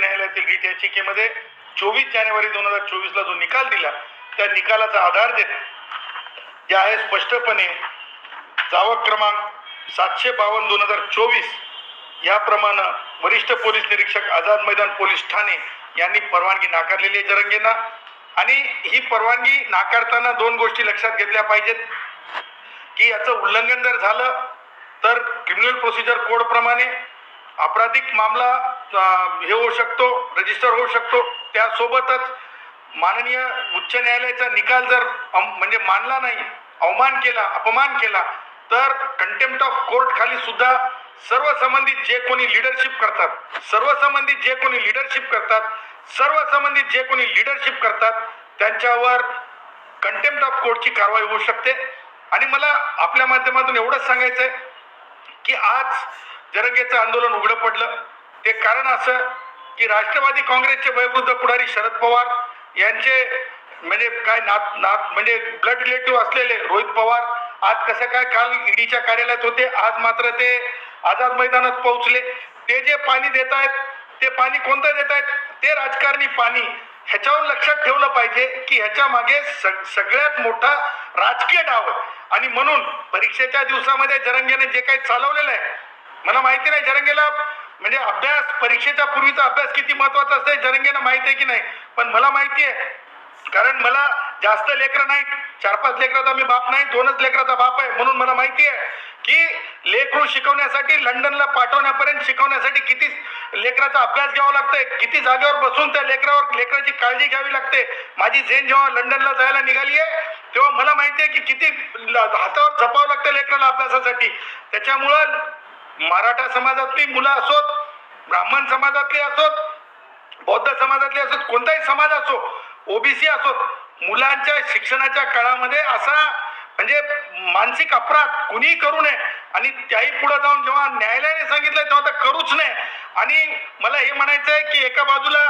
न्यायालयातील रीट याचिकेमध्ये चोवीस जानेवारी दोन हजार चोवीसला जो निकाल दिला त्या निकालाचा आधार देत जे आहे स्पष्टपणे जावक क्रमांक सातशे बावन्न दोन हजार चोवीस याप्रमाणे वरिष्ठ पोलीस निरीक्षक आझाद मैदान पोलीस ठाणे यांनी परवानगी नाकारलेली आहे जरंगेंना. आणि ही परवानगी नाकारताना दोन गोष्टी लक्षात घेतल्या पाहिजेत की याचं उल्लंघन जर झालं तर क्रिमिनल प्रोसिजर कोड प्रमाणे आपराधिक मामला हे होऊ शकतो रजिस्टर होऊ शकतो. त्यासोबतच माननीय उच्च न्यायालयाचा निकाल जर अम- म्हणजे मानला नाही अवमान केला अपमान केला तर कंटेम्प्ट ऑफ कोर्ट खाली सुद्धा सर्व संबंधित जे कोणी लिडरशिप करतात सर्व संबंधित जे कोणी लिडरशिप करतात सर्व संबंधित जे कोणी लिडरशिप करतात त्यांच्यावर कंटेम्प्ट ऑफ कोर्टची कारवाई होऊ शकते. आणि मला आपल्या माध्यमातून एवढंच सांगायचं आहे की आज जरंगेचं आंदोलन उघडं पडलं. कारण असं की राष्ट्रवादी काँग्रेसचे वयवृद्ध पुढारी शरद पवार यांचे म्हणजे काय नात नात म्हणजे ब्लड रिलेटिव्ह असलेले रोहित पवार आज कसं काय काल ईडीच्या कार्यालयात होते आज मात्र ते आझाद मैदानात पोहोचले. ते जे पाणी देत आहेत ते पाणी कोणतं देत आहेत? ते राजकारणी पाणी ह्याच्यावर लक्षात ठेवलं पाहिजे की ह्याच्या मागे सग- सगळ्यात मोठा राजकीय डाव आहे. आणि म्हणून परीक्षेच्या दिवसामध्ये जरंगेने जे काही चालवलेलं आहे मला माहिती नाही जरंगेला म्हणजे अभ्यास परीक्षेच्या पूर्वीचा अभ्यास किती महत्त्वाचा असते जरंगेला माहिती आहे की नाही? पण मला माहिती आहे कारण मला जास्त लेकरं नाहीत. चार पाच लेकराचा मी बाप नाही दोनच लेकराचा बाप आहे म्हणून मला माहिती आहे की लेकरू शिकवण्यासाठी लंडनला पाठवण्यापर्यंत शिकवण्यासाठी किती लेकराचा अभ्यास घ्यावा लागतोय किती जागेवर बसून त्या लेकरावर लेकराची काळजी घ्यावी लागते. माझी झेन जेव्हा लंडनला जायला निघाली आहे तेव्हा मला माहिती आहे की किती हातावर झपावं लागतं लेकराला अभ्यासासाठी. त्याच्यामुळं मराठा समाजातली मुलं असोत ब्राह्मण समाजातली असोत बौद्ध समाजातली असोत कोणताही समाज असो ओबीसी असोत मुलांच्या शिक्षणाच्या काळामध्ये असा म्हणजे मानसिक अपराध कुणीही करू नये. आणि त्याही पुढे जाऊन जेव्हा न्यायालयाने सांगितलं तेव्हा तर करूच नये. आणि मला हे म्हणायचं आहे की एका बाजूला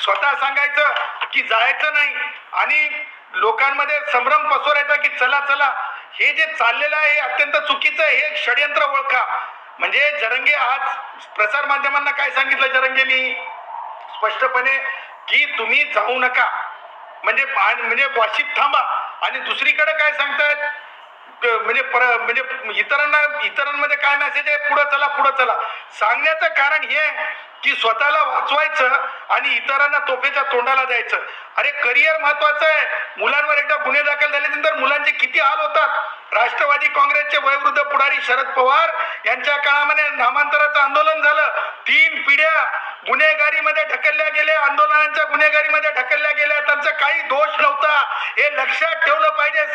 स्वतः सांगायचं की जायचं नाही. आणि लोकांमध्ये संभ्रम पसरायचा की चला चला हे जे चाललेलं आहे हे अत्यंत चुकीचं आहे हे एक षडयंत्र ओळखा. म्हणजे जरंगे आज प्रसार माध्यमांना काय सांगितलं जरंगेनी? स्पष्टपणे की तुम्ही जाऊ नका. म्हणजे म्हणजे वाशीत थांबा. आणि दुसरीकडे काय सांगतायत? म्हणजे पर म्हणजे इतरांना इतरांमध्ये काय मेसेज आहे? पुढं चला पुढं चला. सांगण्याचं कारण हे की स्वतःला वाचवायचं आणि इतरांना तोफेच्या तोंडाला द्यायचं. अरे करिअर महत्वाचं आहे. मुलांवर एकदा गुन्हे दाखल झाल्यानंतर मुलांचे किती हाल होतात? राष्ट्रवादी काँग्रेसचे वयोवृद्ध पुढारी शरद पवार यांच्या काळामध्ये नामांतराचं आंदोलन झालं. तीन पिढ्या गुन्हेगारीमध्ये ढकलल्या गेल्या आंदोलनांच्या गुन्हेगारीमध्ये ढकलल्या गेल्या. त्यांचा काही दोष नव्हता. हे लक्षात ठेवलं पाहिजे.